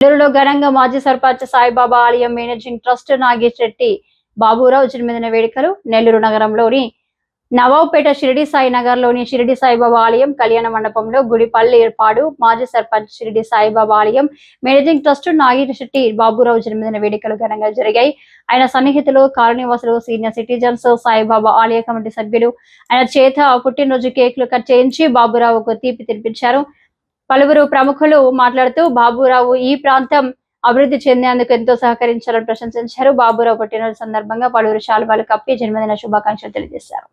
నెల్లూరులో ఘనంగా మాజీ సర్పంచ్ సాయిబాబా ఆలయం మేనేజింగ్ ట్రస్ట్ నాగేష్ రెడ్డి బాబురావు జన్మదిన వేడుకలు నెల్లూరు నగరంలోని నవాబ్పేట షిరిడి సాయి నగర్లోని షిరిడి సాయిబాబా ఆలయం కళ్యాణ మండపంలో గుడిపల్లి ఏర్పాటు మాజీ సర్పంచ్ షిరిడి సాయిబాబా ఆలయం మేనేజింగ్ ట్రస్ట్ నాగేష్ రెడ్డి బాబురావు జన్మదిన వేడుకలు ఘనంగా జరిగాయి. ఆయన సన్నిహితులు కాలనీవాసులు సీనియర్ సిటిజన్స్ సాయిబాబా ఆలయ కమిటీ సభ్యులు. ఆయన చేత పుట్టినరోజు కేకులు కట్ చేయించి బాబురావుకు తీపి తినిపించారు. పలువురు ప్రముఖులు మాట్లాడుతూ బాబురావు ఈ ప్రాంతం అభివృద్ధి చెందేందుకు ఎంతో సహకరించాలని ప్రశంసించారు. బాబురావు పుట్టినరోజు సందర్భంగా పలువురు శాల్వాలు కప్పి జన్మదిన శుభాకాంక్షలు తెలియజేశారు.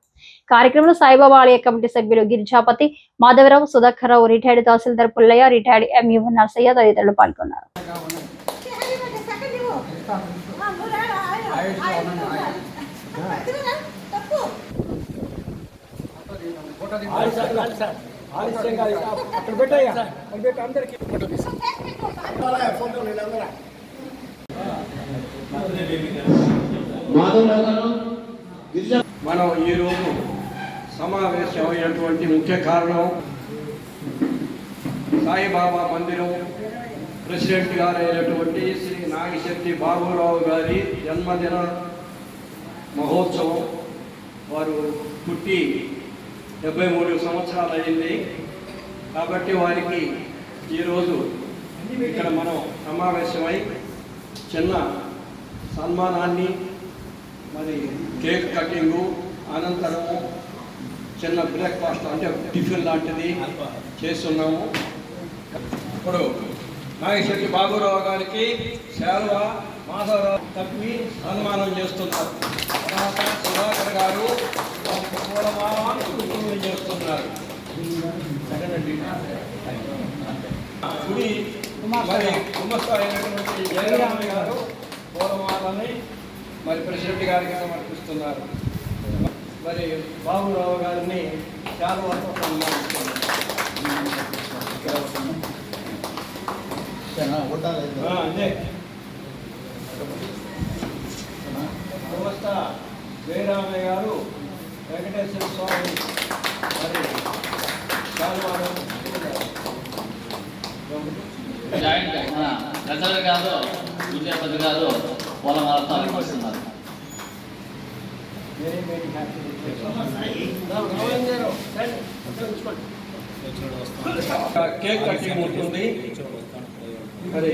కార్యక్రమంలో సాయిబాబా ఆలయ కమిటీ సభ్యులు Girijapathi Madhavarao Sudhakarrao retired tahsildar Pullaiah retired ME Narsaiah తదితరులు పాల్గొన్నారు. అక్కడ పెట్టి అందరికి మనం ఈరోజు సమావేశం అయ్యేటువంటి ముఖ్య కారణం సాయిబాబా మందిరం ప్రెసిడెంట్ గారు అయినటువంటి శ్రీ నాగిశెట్టి బాబురావు గారి జన్మదిన మహోత్సవం వారు పుట్టి డెబ్బై మూడు సంవత్సరాలు అయింది కాబట్టి వారికి ఈరోజు ఇక్కడ మనం సమావేశమై చిన్న సన్మానాన్ని మరి కేక్ కటింగు అనంతరము చిన్న బ్రేక్ఫాస్ట్ అంటే టిఫిన్ లాంటిది చేస్తున్నాము. ఇప్పుడు నాగశెట్టి బాబురావు గారికి శాల్వ మాధవరావు తప్పి సన్మానం చేస్తున్నారు. తర్వాత సుధాకర్ గారు పూలమాల కుటుంబం చేస్తున్నారు గుడి మరి గుమ్మస్థాయి అయినటువంటి జయరామ గారు పూలమాలని మరి ప్రెసిడెంట్ గారికి సమర్పిస్తున్నారు మరి బాబురావు గారిని చాలా వరకు సన్మానిస్తున్నారు ఆ, అదే వ్యవస్థ జయరామయ్య గారు వెంకటేశ్వర స్వామి జాయింట్ మన ప్రజలు కాదు Vijayapathi అనిపిస్తున్నారు very very happy cake cutting ఉంటుంది మరి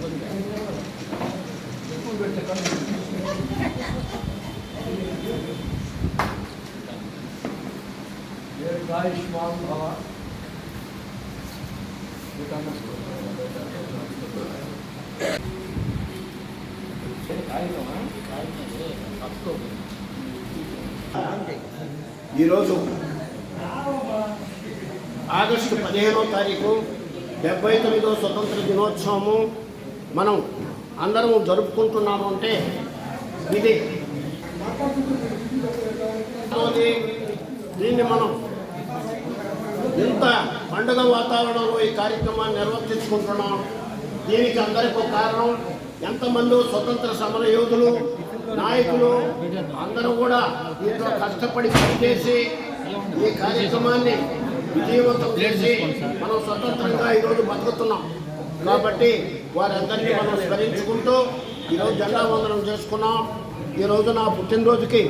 దీర్ఘాయుష్మాన్ భవ ఈరోజు ఆగస్టు పదిహేనో తారీఖు డెబ్బై తొమ్మిదో స్వతంత్ర దినోత్సవము మనం అందరం జరుపుకుంటున్నాము అంటే ఇది. దీన్ని మనం ఇంత పండుగ వాతావరణంలో ఈ కార్యక్రమాన్ని నిర్వర్తించుకుంటున్నాం. దీనికి అందరికీ ఒక కారణం ఎంతమంది స్వతంత్ర సమర యోధులు నాయకులు అందరూ కూడా దీంట్లో కష్టపడి పనిచేసి ఈ కార్యక్రమాన్ని విజయవంతం చేసి మనం స్వతంత్రంగా ఈరోజు బతుకుతున్నాం. కాబట్టి వారందరినీ మనం స్మరించుకుంటూ ఈరోజు జెండా వందనం చేసుకున్నాం ఈరోజు నా పుట్టినరోజుకి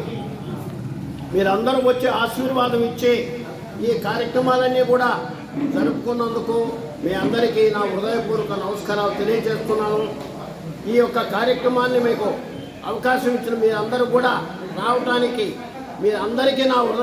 మీరందరూ వచ్చి ఆశీర్వాదం ఇచ్చి ఈ కార్యక్రమాలన్నీ కూడా జరుపుకున్నందుకు మీ అందరికీ నా హృదయపూర్వక నమస్కారాలు తెలియజేస్తున్నాను. ఈ యొక్క కార్యక్రమాన్ని మీకు అవకాశం ఇచ్చిన మీరందరూ కూడా రావటానికి మీరందరికీ నా హృదయ